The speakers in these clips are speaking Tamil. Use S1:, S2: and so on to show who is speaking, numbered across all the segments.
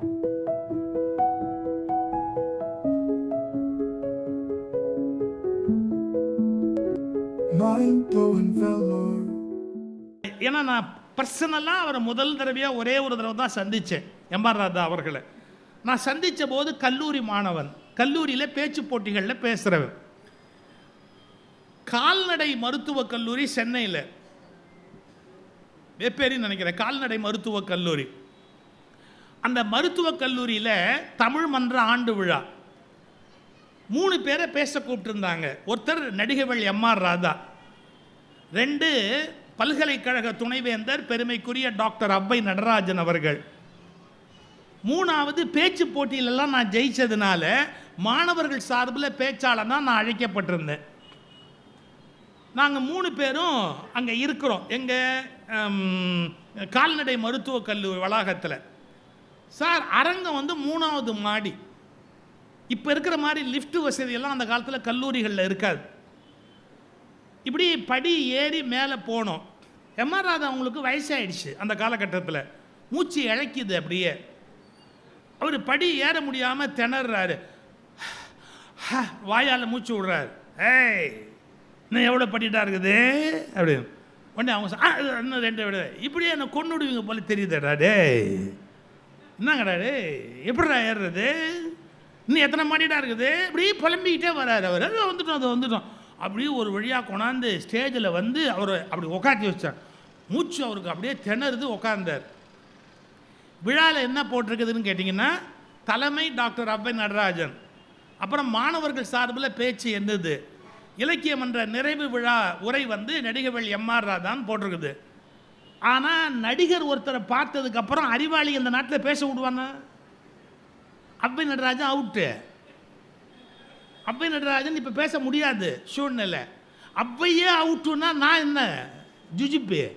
S1: ஏன்னா நான் பர்சனலாக அவரை முதல் தடவையாக ஒரே ஒரு தடவை தான் சந்தித்தேன் எம்ஆர் ராதா அவர்களை. நான் சந்தித்த போது கல்லூரி மாணவன். கல்லூரியில் பேச்சு போட்டிகளில் பேசுகிறவன் கால்நடை மருத்துவக் கல்லூரி சென்னையில். வெப்பேரின்னு நினைக்கிறேன். கால்நடை மருத்துவக் கல்லூரி. அந்த மருத்துவக் கல்லூரியில் தமிழ் மன்ற ஆண்டு விழா. மூணு பேரை பேச கூப்பிட்டுருந்தாங்க. ஒருத்தர் நடிகவள் எம்ஆர் ராதா. ரெண்டு பல்கலைக்கழக துணைவேந்தர் பெருமைக்குரிய டாக்டர் அவ்வை நடராஜன் அவர்கள். மூணாவது பேச்சு போட்டியிலெல்லாம் நான் ஜெயிச்சதுனால மாணவர்கள் சார்பில் பேச்சாளனா நான் அழைக்கப்பட்டிருந்தேன். நாங்கள் மூணு பேரும் அங்கே இருக்கிறோம். எங்கள் கால்நடை மருத்துவக் கல்லூரி வளாகத்தில். சார் அரங்கம் வந்து மூணாவது மாடி. இப்போ இருக்கிற மாதிரி லிஃப்ட் வசதியெல்லாம் அந்த காலத்தில் கல்லூரிகளில் இருக்காது. இப்படி படி ஏறி மேலே போனோம். எம்ஆர் ராதா அவங்களுக்கு வயசாயிடுச்சு அந்த காலகட்டத்தில். மூச்சு இழைக்குது அப்படியே. அவர் படி ஏற முடியாமல் திணறாரு. வாயால் மூச்சு விடுறாரு. ஏய் இன்னும் எவ்வளோ படிட்டா இருக்குது? அப்படின்னு. உடனே அவங்க இன்னும் ரெண்டு விட இப்படியே என்னை கொண்டு விடுவீங்க போல தெரியுதுடா டேய். என்னங்கடா டேய் எப்படிடா ஏறுறது? இன்னும் எத்தனை மாடிடா இருக்குது? இப்படி புலம்பிக்கிட்டே வராரு அவர். "அது வந்துட்டோம் அது வந்துட்டோம். அப்படியே ஒரு வழியாக கொண்டாந்து ஸ்டேஜில் வந்து அவரை அப்படி உக்காத்தி வச்சார். மூச்சு அவருக்கு அப்படியே திணறுது உக்காந்தார். விழாவில் என்ன போட்டிருக்குதுன்னு கேட்டிங்கன்னா தலைமை டாக்டர் அப்பை நடராஜன். அப்புறம் மாணவர்கள் சார்பில் பேச்சு என்னது? இலக்கியம் என்ற நிறைவு விழா உரை வந்து நடிகவள் எம்ஆர் ராதான் போட்டிருக்குது. ஆனால் நடிகர் ஒருத்தரை பார்த்ததுக்கு அப்புறம் அறிவாளி இந்த நாட்டில் பேச விடுவானா அவ்வை நடராஜன் அவுட்டு அவ்வை நடராஜன் இப்போ பேச முடியாது சூழ்நிலை. அவ்வையே அவுட்டுன்னா நான் என்ன? ஜுஜிப்பு.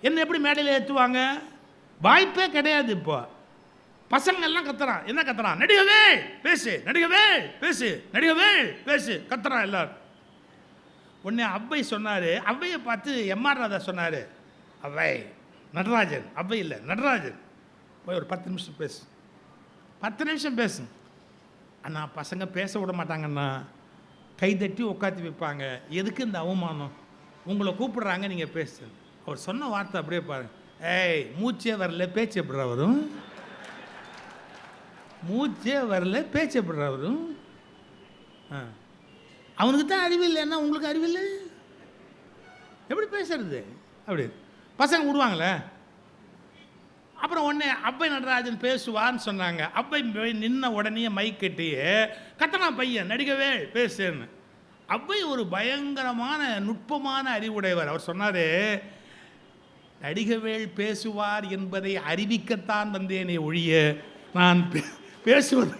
S1: என்ன எப்படி மேடையில் ஏற்றுவாங்க வாய்ப்பே கிடையாது இப்போ. பசங்கள்லாம் கத்துறான். என்ன கத்துறான்? நடிகவே பேசு. நடிகவே பேசு. நடிகவே பேசு. கத்துறான் எல்லாரும். உடனே அவ்வை சொன்னார். அவ்வையை பார்த்து எம்ஆர் ராதா சொன்னார். அவை. நடராஜன். அவை இல்லை நடராஜன். போய் ஒரு பத்து நிமிஷம் பேசு. பத்து நிமிஷம் பேசு. அண்ணா பசங்க பேச விட மாட்டாங்கண்ணா. கை தட்டி உட்காத்தி வைப்பாங்க. எதுக்கு இந்த அவமானம்? உங்களை கூப்பிடுறாங்க நீங்கள் பேசு. அவர் சொன்ன வார்த்தை அப்படியே பாருங்க ஏய் மூச்சே வரல பேச்சு எப்படிடா வரும்? மூச்சே வரல பேச்சு எப்படிடா வரும்? ஆ. அவனுக்கு தான் அறிவு இல்லைன்னா உங்களுக்கு அறிவு இல்லை? எப்படி பேசுறது? அப்படி. பசங்க விடுவாங்களே? அப்புறம் உடனே அப்பை நடராஜன் பேசுவான்னு சொன்னாங்க. அப்பை போய் நின்ன உடனே மைக் கட்டியே கத்தனா பையன் நடிகவே பேசுன்னு. அப்பை ஒரு பயங்கரமான நுட்பமான அறிவுடையவர். அவர் சொன்னார் நடிகவேள் பேசுவார் என்பதை அறிவிக்கத்தான் வந்தேனே ஒழிய நான் பேசுவது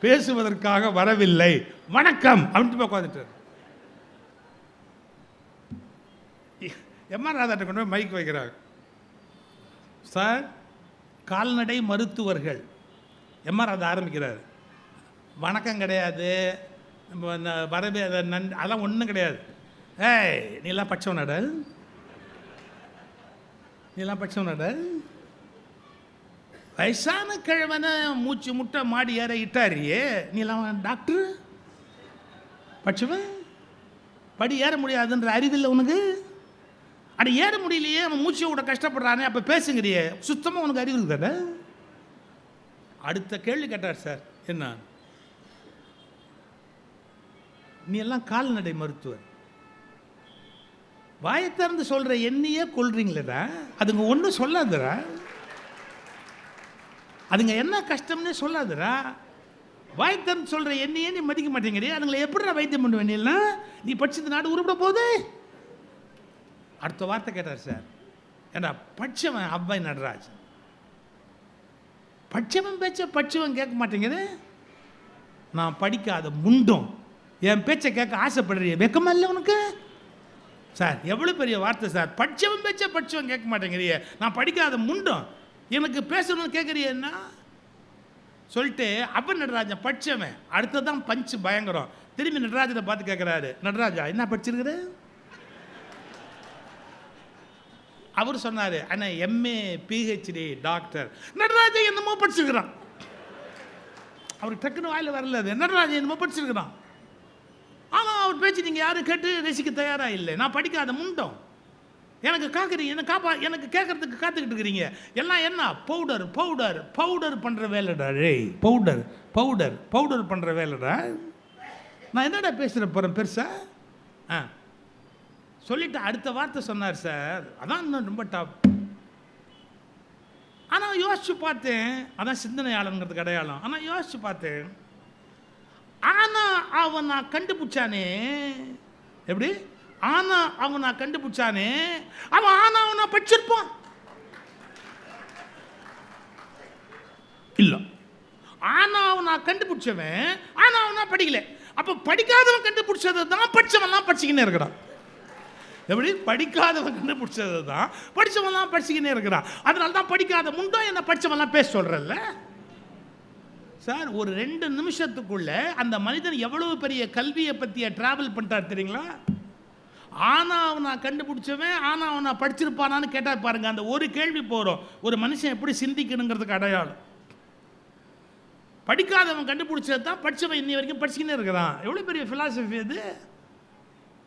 S1: பேசுவதற்காக வரவில்லை. வணக்கம். அப்படின்ட்டு உட்காந்துட்டார் எம்ஆர் ராதாட்ட கொண்டு போய் மைக் வைக்கிறாங்க சார் கால்நடை மருத்துவர்கள். எம்ஆர் அதை ஆரம்பிக்கிறார். வணக்கம் கிடையாது. நம்ம வரவே அதை நன் அதெல்லாம் ஒன்றும் கிடையாது. ஏய் நீலாம் பச்சவனட நீலாம் பச்சவனட வயசான கிழவனை மூச்சு முட்டை மாடி ஏற இட்டாரியே. நீலாம் டாக்டர். பச்சவன் படி ஏற முடியாதுன்ற அறிவில்லை உனக்கு? அட ஏற முடியலையே அவன் மூச்சை விட கஷ்டப்படுறானே அப்போ பேசுங்கிறியே சுத்தமாக உனக்கு அறிவு இருக்குதாடா அடுத்த கேள்வி கேட்டார் சார். என்ன? நீ எல்லாம் கால்நடை மருத்துவர். வாயத்திறந்து சொல்கிற என்னையே கொள்றீங்களேடா அதுங்க ஒன்றும் சொல்லாதுடா. அதுங்க என்ன கஷ்டம்னே சொல்லாதுடா. வாயத்திறந்து சொல்கிற என்னையே நீ மதிக்க மாட்டேங்கிறியா அதுங்களை எப்படிடா வைத்தியம் பண்ணுவேன் நீ படிச்சது நாடு உருப்பிட போகுது. அடுத்த வார்த்தை கேட்டார் சார். ஏண்டா பட்சவன் அவ்வை நடராஜன் பட்சவன் பேச்ச பட்சவன் கேட்க மாட்டேங்குது. நான் படிக்காத முண்டும். என் பேச்சை கேட்க ஆசைப்படுறிய வெக்கமா இல்லை உனக்கு? சார் எவ்வளோ பெரிய வார்த்தை சார். படிச்சவன் பேச்ச படிச்சவன் கேட்க மாட்டேங்கிறிய. நான் படிக்காத முண்டும். எனக்கு பேசணும்னு கேட்குறியன்னா சொல்லிட்டு அப்ப நடராஜன் படிச்சவன் அடுத்ததான் பஞ்சு பயங்கரம். திரும்பி நடராஜனை பார்த்து கேட்குறாரு. நடராஜா என்ன படிச்சிருக்கிற? அவர் சொன்னார் ஆனால் எம்ஏ பிஹெச்டி டாக்டர் நடராஜன் என்னமோ படிச்சிருக்கிறான். அவருக்கு டக்குன்னு வாயில் வரல அது. நடராஜன் என்னமோ படிச்சிருக்கிறான். ஆனால் அவர் பேச்சு நீங்கள் யாரும் கேட்டு ரசிக்க தயாராக இல்லை. நான் படிக்காத முண்டோம். எனக்கு காக்குறீங்க என்ன காப்பா எனக்கு கேட்கறதுக்கு காத்துக்கிட்டு இருக்கிறீங்க. எல்லாம் என்ன? பவுடர் பவுடர் பவுடர் பண்ணுற வேலைடா டேய் பவுடர் பவுடர் பவுடர் பண்ணுற வேலைடா. நான் என்னடா பேசுகிற போகிறேன் பெருசா? ஆ. சொல்லிட்டு அடுத்த வார்த்தை சொன்னார் சார். அதான் இன்னும் ரொம்ப டாப் ஆனால் யோசிச்சு பார்த்தேன். அதான் சிந்தனையாளங்கிறது கிடையாளம் ஆனால் யோசிச்சு பார்த்தேன். ஆனா அவன் நான் கண்டுபிடிச்சானே. எப்படி? ஆனா அவன் நான் கண்டுபிடிச்சானே. அவன் ஆனா அவன் நான் படிச்சிருப்பான். இல்லை. ஆனா அவன் நான் கண்டுபிடிச்சவன். ஆனால் அவன் நான் படிக்கல. அப்போ படிக்காதவன் கண்டுபிடிச்சது தான் படித்தவன்லாம் படிச்சுக்கினே இருக்கிறான். எப்படி? படிக்காதவன் கண்டுபிடிச்சது தான் படிச்சவன்லாம் படிச்சுக்கினே இருக்கிறான். அதனால தான் படிக்காத முண்டோ என்ன படிச்சவன்லாம் பேச சொல்கிறல்ல சார் ஒரு ரெண்டு நிமிஷத்துக்குள்ள அந்த மனிதன் எவ்வளவு பெரிய கல்வியை பற்றிய டிராவல் பண்ணிட்டார் தெரியுங்களா? ஆனா அவன் நான் கண்டுபிடிச்சவன் ஆனா அவன் படிச்சிருப்பானான்னு கேட்டா பாருங்க அந்த ஒரு கேள்வி போகிறோம் ஒரு மனுஷன் எப்படி சிந்திக்கணுங்கிறதுக்கு அடையாளம். படிக்காதவன் கண்டுபிடிச்சது தான் படிச்சவன் இன்னி வரைக்கும் படிச்சுக்கினே இருக்கிறான். எவ்வளோ பெரிய ஃபிலாசபி அது?